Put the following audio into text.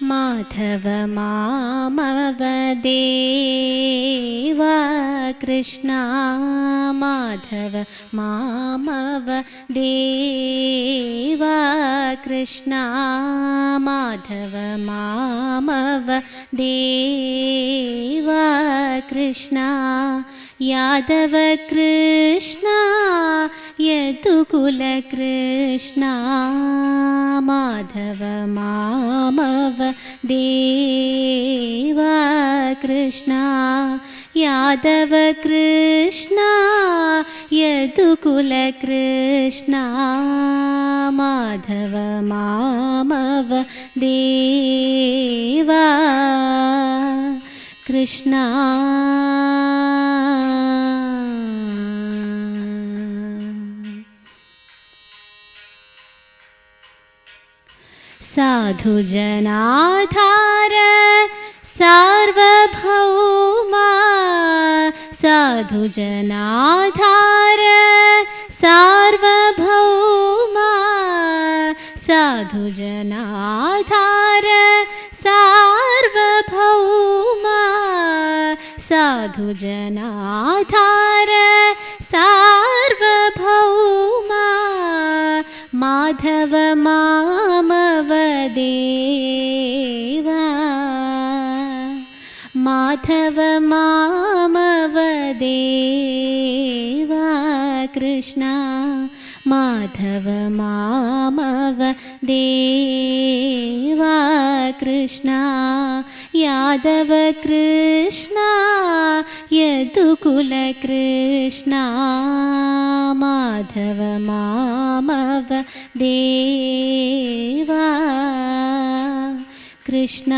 Madhava മാമവ Deva Krishna Madhava Krishna Madhava മാമവ Deva Krishna Yadava Krishna Yadukula Krishna Madhava മാമവ Deva Krishna Madhav मामव Deva. Krishna. साधुजनाधार सार्वभौमा। साधुजनाधार സാധുജനാധാര സാർവഭൗമാ Madhava മാമവ Deva Madhava മാമവ Deva Krishna Madhava മാമവ Deva Krishna Yadava Krishna Yadukula Krishna Madhava മാമവ Deva Krishna.